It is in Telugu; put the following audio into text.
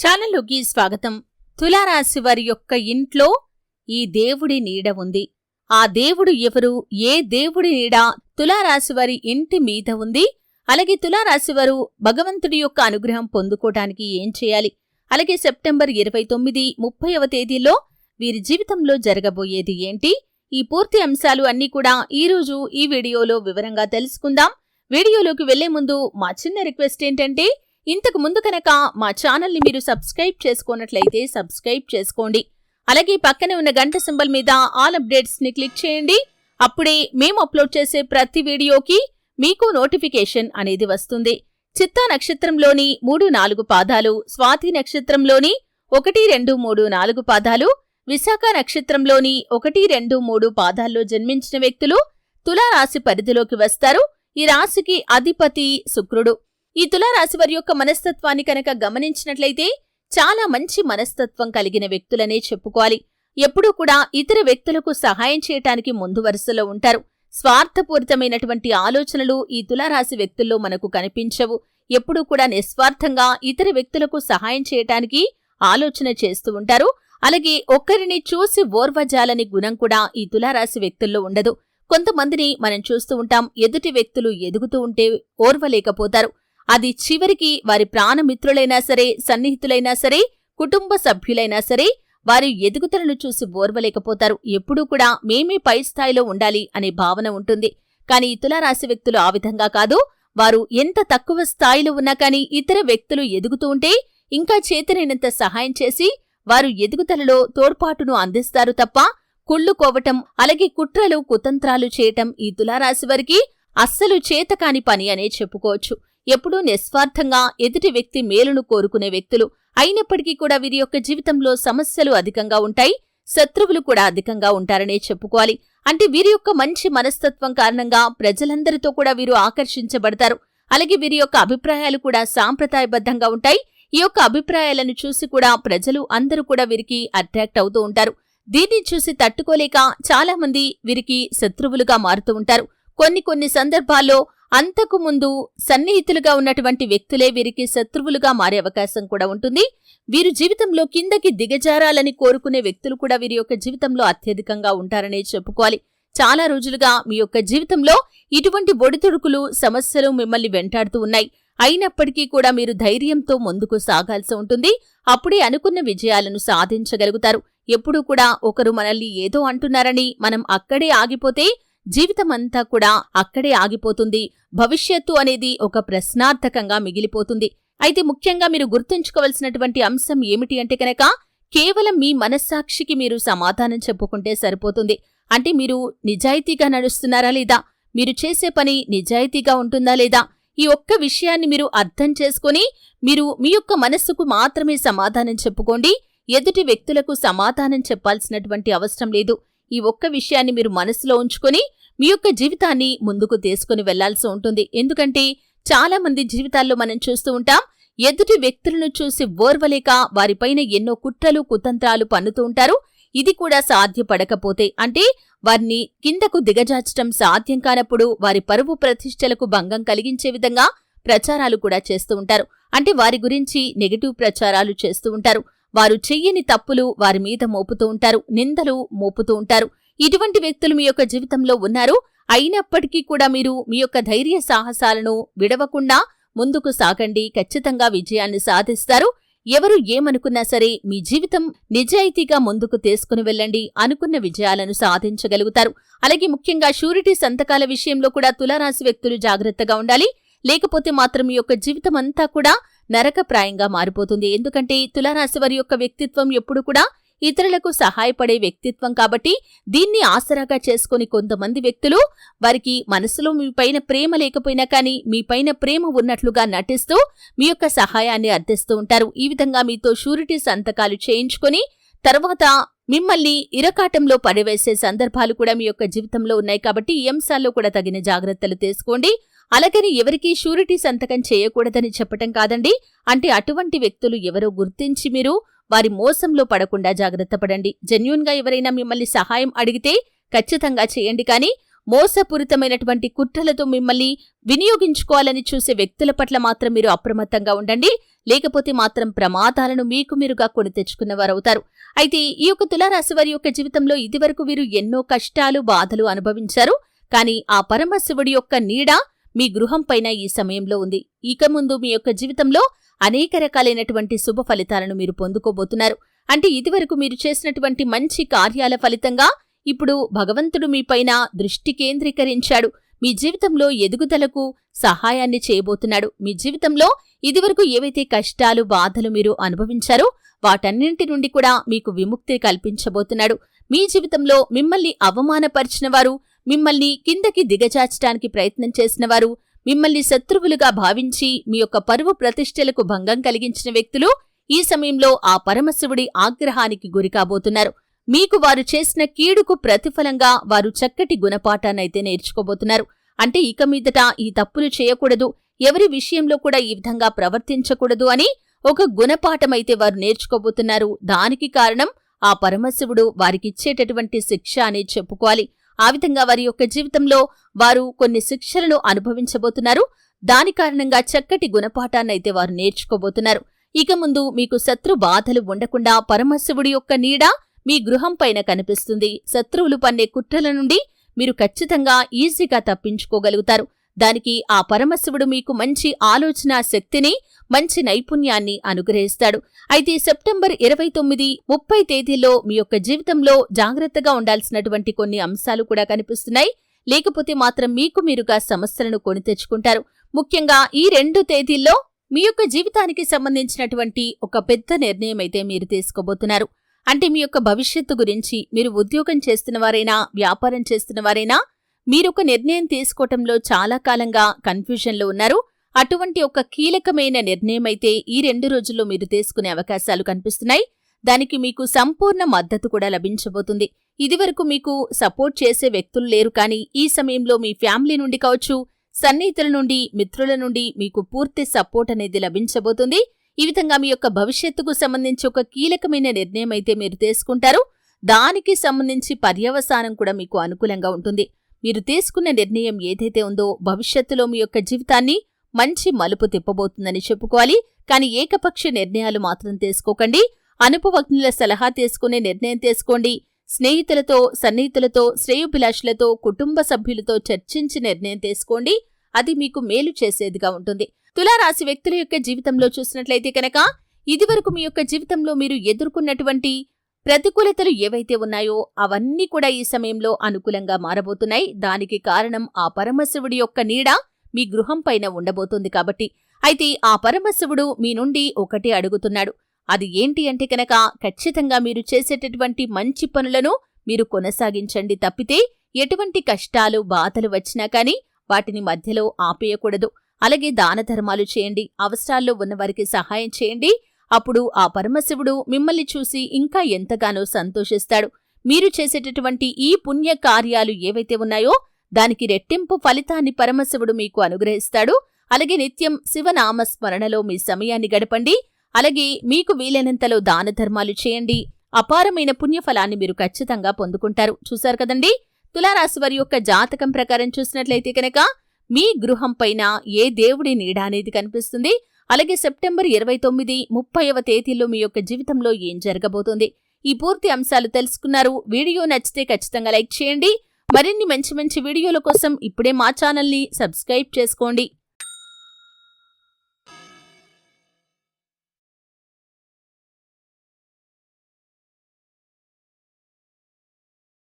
ఛానల్లోకి స్వాగతం. తులారాశి వారి యొక్క ఇంట్లో ఈ దేవుడి నీడ ఉంది. ఆ దేవుడు ఎవరు? ఏ దేవుడి నీడ? తులారాశి వారి ఇంటి మీద ఉంది. అలాగే తులారాశి వారు భగవంతుడి యొక్క అనుగ్రహం పొందుకోవటానికి ఏం చేయాలి? అలాగే సెప్టెంబర్ ఇరవై తొమ్మిది ముప్పైవ తేదీలో వీరి జీవితంలో జరగబోయేది ఏంటి? ఈ పూర్తి అంశాలు అన్నీ కూడా ఈ రోజు ఈ వీడియోలో వివరంగా తెలుసుకుందాం. వీడియోలోకి వెళ్ళే ముందు మా చిన్న రిక్వెస్ట్ ఏంటంటే ఇంతకు ముందు కనుక మా ఛానల్ని మీరు సబ్స్క్రైబ్ చేసుకున్నట్లయితే సబ్స్క్రైబ్ చేసుకోండి. అలాగే పక్కనే ఉన్న గంట సింబల్ మీద ఆల్ అప్డేట్స్ని క్లిక్ చేయండి. అప్పుడే మేము అప్లోడ్ చేసే ప్రతి వీడియోకి మీకు నోటిఫికేషన్ అనేది వస్తుంది. చిత్తా నక్షత్రంలోని మూడు నాలుగు పాదాలు స్వాతి నక్షత్రంలోని ఒకటి రెండు మూడు నాలుగు పాదాలు విశాఖ నక్షత్రంలోని ఒకటి రెండు మూడు పాదాల్లో జన్మించిన వ్యక్తులు తులారాశి పరిధిలోకి వస్తారు. ఈ రాశికి అధిపతి శుక్రుడు. ఈ తులారాశి వారి యొక్క మనస్తత్వాన్ని కనుక గమనించినట్లయితే చాలా మంచి మనస్తత్వం కలిగిన వ్యక్తులనే చెప్పుకోవాలి. ఎప్పుడూ కూడా ఇతర వ్యక్తులకు సహాయం చేయటానికి ముందు వరుసలో ఉంటారు. స్వార్థపూరితమైనటువంటి ఆలోచనలు ఈ తులారాశి వ్యక్తుల్లో మనకు కనిపించవు. ఎప్పుడూ కూడా నిస్వార్థంగా ఇతర వ్యక్తులకు సహాయం చేయటానికి ఆలోచన చేస్తూ ఉంటారు. అలాగే ఒక్కరిని చూసి ఓర్వజాలని గుణం కూడా ఈ తులారాశి వ్యక్తుల్లో ఉండదు. కొంతమందిని మనం చూస్తూ ఉంటాం. ఎదుటి వ్యక్తులు ఎదుగుతూ ఉంటే ఓర్వలేకపోతారు. అది చివరికి వారి ప్రాణమిత్రులైనా సరే సన్నిహితులైనా సరే కుటుంబ సభ్యులైనా సరే వారి ఎదుగుదలను చూసి ఓర్వలేకపోతారు ఎప్పుడూ కూడా మేమే పై స్థాయిలో ఉండాలి అనే భావన ఉంటుంది. కానీ ఈ తులారాశి వ్యక్తులు ఆ విధంగా కాదు. వారు ఎంత తక్కువ స్థాయిలో ఉన్నా కానీ ఇతర వ్యక్తులు ఎదుగుతూ ఉంటే ఇంకా చేతనైనంత సహాయం చేసి వారు ఎదుగుదలలో తోడ్పాటును అందిస్తారు తప్ప కుళ్ళుకోవటం అలాగే కుట్రలు కుతంత్రాలు చేయటం ఈ తులారాశి వారికి అస్సలు చేతకాని పని అనే చెప్పుకోవచ్చు. ఎప్పుడూ నిస్వార్థంగా ఎదుటి వ్యక్తి మేలును కోరుకునే వ్యక్తులు. అయినప్పటికీ కూడా వీరి యొక్క జీవితంలో సమస్యలు అధికంగా ఉంటాయి. శత్రువులు కూడా అధికంగా ఉంటారనే చెప్పుకోవాలి. అంటే వీరి యొక్క మంచి మనస్తత్వం కారణంగా ప్రజలందరితో కూడా వీరు ఆకర్షించబడతారు. అలాగే వీరి యొక్క అభిప్రాయాలు కూడా సాంప్రదాయబద్ధంగా ఉంటాయి. ఈ యొక్క అభిప్రాయాలను చూసి కూడా ప్రజలు అందరూ కూడా వీరికి అట్రాక్ట్ అవుతూ ఉంటారు. దీన్ని చూసి తట్టుకోలేక చాలా మంది వీరికి శత్రువులుగా మారుతూ ఉంటారు. కొన్ని కొన్ని సందర్భాల్లో అంతకు ముందు సన్నిహితులుగా ఉన్నటువంటి వ్యక్తులే వీరికి శత్రువులుగా మారే అవకాశం కూడా ఉంటుంది. వీరు జీవితంలో కిందకి దిగజారాలని కోరుకునే వ్యక్తులు కూడా వీరి యొక్క జీవితంలో అత్యధికంగా ఉంటారనే చెప్పుకోవాలి. చాలా రోజులుగా మీ యొక్క జీవితంలో ఇటువంటి ఒడిదుడుకులు సమస్యలు మిమ్మల్ని వెంటాడుతూ ఉన్నాయి. అయినప్పటికీ కూడా మీరు ధైర్యంతో ముందుకు సాగాల్సి ఉంటుంది. అప్పుడే అనుకున్న విజయాలను సాధించగలుగుతారు. ఎప్పుడూ కూడా ఒకరు మనల్ని ఏదో అంటున్నారని మనం అక్కడే ఆగిపోతే జీవితమంతా కూడా అక్కడే ఆగిపోతుంది. భవిష్యత్తు అనేది ఒక ప్రశ్నార్థకంగా మిగిలిపోతుంది. అయితే ముఖ్యంగా మీరు గుర్తుంచుకోవలసినటువంటి అంశం ఏమిటి అంటే కనుక కేవలం మీ మనస్సాక్షికి మీరు సమాధానం చెప్పుకుంటే సరిపోతుంది. అంటే మీరు నిజాయితీగా నడుస్తున్నారా లేదా? మీరు చేసే పని నిజాయితీగా ఉంటుందా లేదా? ఈ ఒక్క విషయాన్ని మీరు అర్థం చేసుకుని మీరు మీ యొక్క మనస్సుకు మాత్రమే సమాధానం చెప్పుకోండి. ఎదుటి వ్యక్తులకు సమాధానం చెప్పాల్సినటువంటి అవసరం లేదు. ఈ ఒక్క విషయాన్ని మీరు మనసులో ఉంచుకొని మీ యొక్క జీవితాన్ని ముందుకు తీసుకుని వెళ్ళాల్సి ఉంటుంది. ఎందుకంటే చాలా మంది జీవితాల్లో మనం చూస్తూ ఉంటాం ఎదుటి వ్యక్తులను చూసి ఓర్వలేక వారిపైన ఎన్నో కుట్రలు కుతంత్రాలు పన్నుతూ ఉంటారు. ఇది కూడా సాధ్యపడకపోతే అంటే వారిని కిందకు దిగజార్చడం సాధ్యం కానప్పుడు వారి పరువు ప్రతిష్టలకు భంగం కలిగించే విధంగా ప్రచారాలు కూడా చేస్తూ ఉంటారు. అంటే వారి గురించి నెగటివ్ ప్రచారాలు చేస్తూ ఉంటారు. వారు చెయ్యని తప్పులు వారి మీద మోపుతూ ఉంటారు నిందలు మోపుతూ ఉంటారు. ఇటువంటి వ్యక్తులు మీ యొక్క జీవితంలో ఉన్నారు. అయినప్పటికీ కూడా మీరు మీ యొక్క ధైర్య సాహసాలను విడవకుండా ముందుకు సాగండి. ఖచ్చితంగా విజయాన్ని సాధిస్తారు. ఎవరు ఏమనుకున్నా సరే మీ జీవితం నిజాయితీగా ముందుకు తీసుకుని వెళ్ళండి. అనుకున్న విజయాలను సాధించగలుగుతారు. అలాగే ముఖ్యంగా షూరిటీ సంతకాల విషయంలో కూడా తులారాశి వ్యక్తులు జాగ్రత్తగా ఉండాలి. లేకపోతే మాత్రం మీ యొక్క జీవితం అంతా కూడా నరకప్రాయంగా మారిపోతుంది. ఎందుకంటే తులారాశి వారి యొక్క వ్యక్తిత్వం ఎప్పుడు కూడా ఇతరులకు సహాయపడే వ్యక్తిత్వం కాబట్టి దీన్ని ఆసరాగా చేసుకుని కొంతమంది వ్యక్తులు వారికి మనసులో మీపైన ప్రేమ లేకపోయినా కానీ మీపైన ప్రేమ ఉన్నట్లుగా నటిస్తూ మీ యొక్క సహాయాన్ని అర్థిస్తూ ఉంటారు. ఈ విధంగా మీతో షూరిటీ సంతకాలు చేయించుకొని తర్వాత మిమ్మల్ని ఇరకాటంలో పడివేసే సందర్భాలు కూడా మీ యొక్క జీవితంలో ఉన్నాయి కాబట్టి ఈ అంశాల్లో కూడా తగిన జాగ్రత్తలు తీసుకోండి. అలాగని ఎవరికీ షూరిటీ సంతకం చేయకూడదని చెప్పటం కాదండి. అంటే అటువంటి వ్యక్తులు ఎవరో గుర్తించి మీరు వారి మోసంలో పడకుండా జాగ్రత్త పడండి. జెన్యున్గా ఎవరైనా మిమ్మల్ని సహాయం అడిగితే ఖచ్చితంగా చేయండి. కానీ మోసపూరితమైనటువంటి కుట్రలతో మిమ్మల్ని వినియోగించుకోవాలని చూసే వ్యక్తుల పట్ల మాత్రం మీరు అప్రమత్తంగా ఉండండి. లేకపోతే మాత్రం ప్రమాదాలను మీకు మీరుగా కొని తెచ్చుకున్నవారవుతారు అయితే ఈ యొక్క తులారాశి వారి యొక్క జీవితంలో ఇదివరకు వీరు ఎన్నో కష్టాలు బాధలు అనుభవించారు. కానీ ఆ పరమశివుడి యొక్క నీడ మీ గృహం పైన ఈ సమయంలో ఉంది. ఇక ముందు మీ యొక్క జీవితంలో అనేక రకాలైనటువంటి శుభ ఫలితాలను మీరు పొందుకోబోతున్నారు. అంటే ఇదివరకు మీరు చేసినటువంటి మంచి కార్యాల ఫలితంగా ఇప్పుడు భగవంతుడు మీపైన దృష్టి కేంద్రీకరించాడు. మీ జీవితంలో ఎదుగుదలకు సహాయాన్ని చేయబోతున్నాడు. మీ జీవితంలో ఇదివరకు ఏవైతే కష్టాలు బాధలు మీరు అనుభవించారో వాటన్నింటి నుండి కూడా మీకు విముక్తి కల్పించబోతున్నాడు. మీ జీవితంలో మిమ్మల్ని అవమానపరిచిన వారు మిమ్మల్ని కిందకి దిగజార్చడానికి ప్రయత్నం చేసినవారు మిమ్మల్ని శత్రువులుగా భావించి మీ యొక్క పరువు ప్రతిష్టలకు భంగం కలిగించిన వ్యక్తులు ఈ సమయంలో ఆ పరమశివుడి ఆగ్రహానికి గురికాబోతున్నారు మీకు వారు చేసిన కీడుకు ప్రతిఫలంగా వారు చక్కటి గుణపాఠాన్నైతే నేర్చుకోబోతున్నారు. అంటే ఇక మీదట ఈ తప్పులు చేయకూడదు ఎవరి విషయంలో కూడా ఈ విధంగా ప్రవర్తించకూడదు అని ఒక గుణపాఠమైతే వారు నేర్చుకోబోతున్నారు. దానికి కారణం ఆ పరమశివుడు వారికిచ్చేటటువంటి శిక్ష అనే చెప్పుకోవాలి. ఆ విధంగా వారి యొక్క జీవితంలో వారు కొన్ని శిక్షలను అనుభవించబోతున్నారు. దాని కారణంగా చక్కటి గుణపాఠాన్నైతే వారు నేర్చుకోబోతున్నారు. ఇక ముందు మీకు శత్రు బాధలు ఉండకుండా పరమశివుడి యొక్క నీడ మీ గృహం పైన కనిపిస్తుంది. శత్రువులు పన్నే కుట్రల నుండి మీరు ఖచ్చితంగా ఈజీగా తప్పించుకోగలుగుతారు. దానికి ఆ పరమశివుడు మీకు మంచి ఆలోచన శక్తిని మంచి నైపుణ్యాన్ని అనుగ్రహిస్తాడు. అయితే సెప్టెంబర్ ఇరవై తొమ్మిది ముప్పై తేదీల్లో మీ యొక్క జీవితంలో జాగ్రత్తగా ఉండాల్సినటువంటి కొన్ని అంశాలు కూడా కనిపిస్తున్నాయి. లేకపోతే మాత్రం మీకు మీరుగా సమస్యలను కొని తెచ్చుకుంటారు. ముఖ్యంగా ఈ రెండు తేదీల్లో మీ యొక్క జీవితానికి సంబంధించినటువంటి ఒక పెద్ద నిర్ణయం అయితే మీరు తీసుకోబోతున్నారు. అంటే మీ యొక్క భవిష్యత్తు గురించి మీరు ఉద్యోగం చేస్తున్నవారైనా వ్యాపారం చేస్తున్నవారైనా మీరొక నిర్ణయం తీసుకోవటంలో చాలా కాలంగా కన్ఫ్యూజన్లో ఉన్నారు. అటువంటి ఒక కీలకమైన నిర్ణయం అయితే ఈ రెండు రోజుల్లో మీరు తీసుకునే అవకాశాలు కనిపిస్తున్నాయి. దానికి మీకు సంపూర్ణ మద్దతు కూడా లభించబోతుంది. ఇదివరకు మీకు సపోర్ట్ చేసే వ్యక్తులు లేరు. కానీ ఈ సమయంలో మీ ఫ్యామిలీ నుండి కావచ్చు సన్నిహితుల నుండి మిత్రుల నుండి మీకు పూర్తి సపోర్ట్ అనేది లభించబోతుంది. ఈ విధంగా మీ యొక్క భవిష్యత్తుకు సంబంధించి ఒక కీలకమైన నిర్ణయం అయితే మీరు తీసుకుంటారు. దానికి సంబంధించి పర్యవసానం కూడా మీకు అనుకూలంగా ఉంటుంది. మీరు తీసుకున్న నిర్ణయం ఏదైతే ఉందో భవిష్యత్తులో మీ యొక్క జీవితాన్ని మంచి మలుపు తిప్పబోతుందని చెప్పుకోవాలి. కానీ ఏకపక్ష నిర్ణయాలు మాత్రం తీసుకోకండి. అనుభవజ్ఞుల సలహా తీసుకునే నిర్ణయం తీసుకోండి. స్నేహితులతో సన్నిహితులతో శ్రేయోభిలాషులతో కుటుంబ సభ్యులతో చర్చించి నిర్ణయం తీసుకోండి. అది మీకు మేలు చేసేదిగా ఉంటుంది. తులారాశి వ్యక్తుల యొక్క జీవితంలో చూసినట్లయితే కనుక ఇదివరకు మీ యొక్క జీవితంలో మీరు ఎదుర్కొన్నటువంటి ప్రతికూలతలు ఏవైతే ఉన్నాయో అవన్నీ కూడా ఈ సమయంలో అనుకూలంగా మారబోతున్నాయి. దానికి కారణం ఆ పరమశివుడి యొక్క నీడ మీ గృహం పైన ఉండబోతుంది కాబట్టి. అయితే ఆ పరమశివుడు మీ నుండి ఒకటి అడుగుతున్నాడు. అది ఏంటి అంటే కనుక ఖచ్చితంగా మీరు చేసేటటువంటి మంచి పనులను మీరు కొనసాగించండి తప్పితే ఎటువంటి కష్టాలు బాధలు వచ్చినా కానీ వాటిని మధ్యలో ఆపేయకూడదు. అలాగే దాన ధర్మాలు చేయండి అవసరాల్లో ఉన్నవారికి సహాయం చేయండి అప్పుడు ఆ పరమశివుడు మిమ్మల్ని చూసి ఇంకా ఎంతగానో సంతోషిస్తాడు. మీరు చేసేటటువంటి ఈ పుణ్య కార్యాలు ఏవైతే ఉన్నాయో దానికి రెట్టింపు ఫలితాన్ని పరమశివుడు మీకు అనుగ్రహిస్తాడు. అలాగే నిత్యం శివనామ స్మరణలో మీ సమయాన్ని గడపండి. అలాగే మీకు వీలైనంతలో దాన ధర్మాలు చేయండి. అపారమైన పుణ్యఫలాన్ని మీరు ఖచ్చితంగా పొందుకుంటారు. చూశారు కదండి? తులారాశి వారి యొక్క జాతకం ప్రకారం చూసినట్లయితే కనుక మీ గృహం పైన ఏ దేవుడి నీడ అనేది కనిపిస్తుంది? అలాగే సెప్టెంబర్ ఇరవై తొమ్మిది ముప్పైవ తేదీలో మీ యొక్క జీవితంలో ఏం జరగబోతుంది? ఈ పూర్తి అంశాలు తెలుసుకున్నారు. వీడియో నచ్చితే ఖచ్చితంగా లైక్ చేయండి. మరిన్ని మంచి మంచి వీడియోల కోసం ఇప్పుడే మా ఛానల్ని సబ్స్క్రైబ్ చేసుకోండి.